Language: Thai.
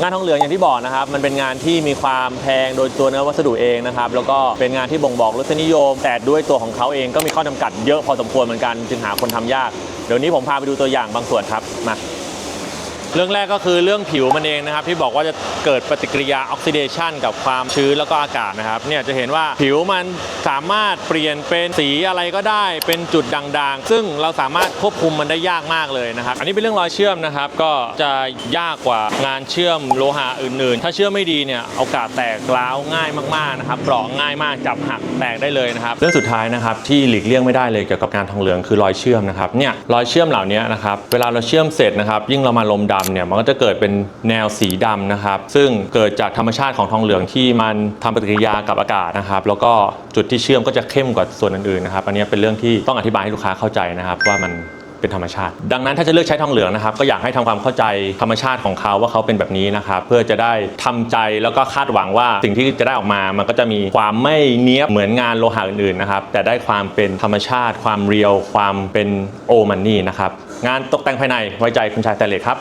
งานทองเหลืองอย่างที่บอกนะครับ มันเป็นงานที่มีความแพงโดยตัวเนื้อวัสดุเองนะครับ แล้วก็เป็นงานที่บ่งบอกรสนิยม แต่ด้วยตัวของเขาเองก็มีข้อจำกัดเยอะพอสมควรเหมือนกันจึงหาคนทำยาก เดี๋ยวนี้ผมพาไปดูตัวอย่างบางส่วนครับมา เรื่องแรกก็คือเรื่องผิวมันเองนะครับที่บอกว่าจะเกิดปฏิกิริยาออกซิเดชันกับความชื้นแล้วก็อากาศนะครับเนี่ยจะเห็นว่าผิวมันสามารถเปลี่ยนเป็นสีอะไรก็ได้ เป็นจุดด่างๆ ซึ่งเราสามารถควบคุมมันได้ยากมากเลยนะครับ อันนี้เป็นเรื่องรอยเชื่อมนะครับ ก็จะยากกว่างานเชื่อมโลหะอื่นๆ ถ้าเชื่อมไม่ดีเนี่ยโอกาสแตกร้าวง่ายมากๆนะครับเปราะง่ายมากจับหักแตกได้เลยนะครับเรื่องสุดท้ายนะครับที่หลีกเลี่ยงไม่ได้เลยเกี่ยวกับงานทองเหลืองคือรอยเชื่อมนะครับเนี่ยรอยเชื่อมเหล่านี้นะครับเวลาเราเชื่อมเสร็จนะครับยิ่งเรามาลมดำเนี่ยมันก็จะเกิดเป็นแนวสีดำนะครับ ซึ่งเกิดจากธรรมชาติของทองเหลืองที่มันทำปฏิกิริยากับอากาศนะครับ แล้วก็จุดที่เชื่อมก็จะเข้มกว่าส่วนอื่นๆนะครับ อันนี้เป็นเรื่องที่ต้องอธิบายให้ลูกค้าเข้าใจนะครับ ว่ามันเป็นธรรมชาติ ดังนั้นถ้าจะเลือกใช้ทองเหลืองนะครับ ก็อยากให้ทำความเข้าใจธรรมชาติของเขาว่าเขาเป็นแบบนี้นะครับ เพื่อจะได้ทำใจแล้วก็คาดหวังว่าสิ่งที่จะได้ออกมา มันก็จะมีความไม่เนี้ยบเหมือนงานโลหะอื่นๆนะครับ แต่ได้ความเป็นธรรมชาติ ความเรียว ความเป็นโอมันนี่นะครับ งานตกแต่งภายในไว้ใจคุณชายแตเลกครับ